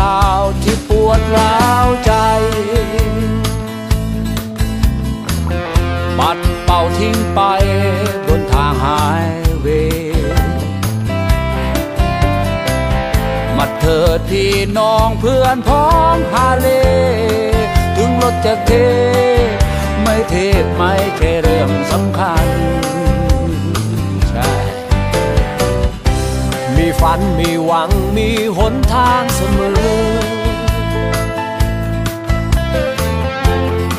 ราวที่ปวดร้าวใจ ปัดเป่าทิ้งไปบนทางหายเวมาเถิดพี่น้องเพื่อนพ้องฮาเล ถึงรถจะเท ไม่เทศไม่ใช่เรื่องสำคัญ ฝันมีหวังมีหนทางเสมอ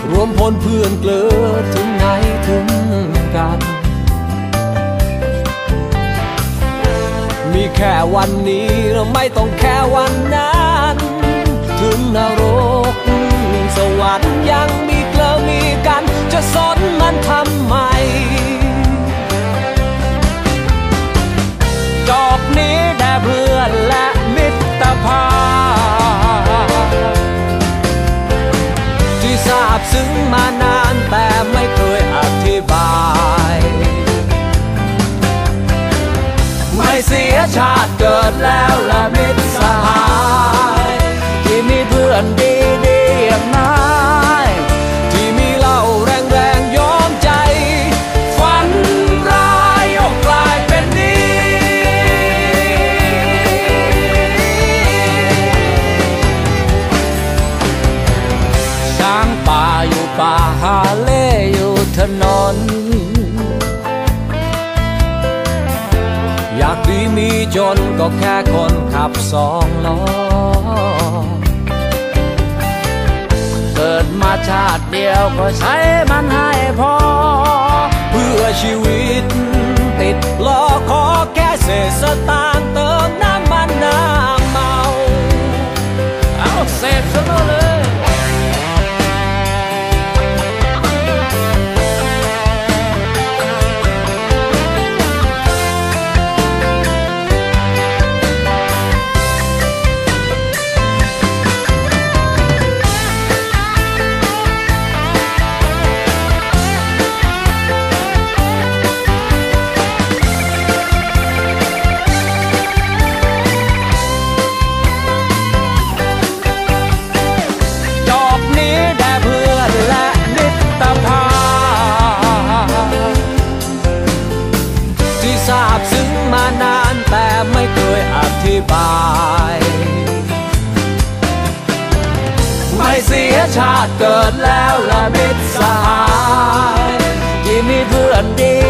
รวมพลเพื่อนเกลือถึงไหนถึงกัน มีแค่วันนี้เราไม่ต้องแค่วันนั้น ถึงนรกสวรรค์ยังมีเกลือมีกัน จะสนมันทำไมจอกนี้ ตภาที่ทราบซึ้งมานานแต่ไม่เคยอธิบาย ไม่เสียชาติเกิดแล้วละมิ จนก็แค่คนขับสองล้อ เกิดมาชาติเดียวก็ใช้มันให้พอาติเกิดแล้วละมิตรสหายที่มีเพื่อนดี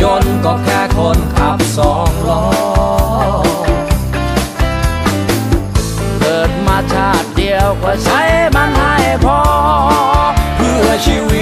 จนก็แค่คนขับสองล้อ เกิดมาชาติเดียวก็ใช้มันให้พอ เพื่อชีวิต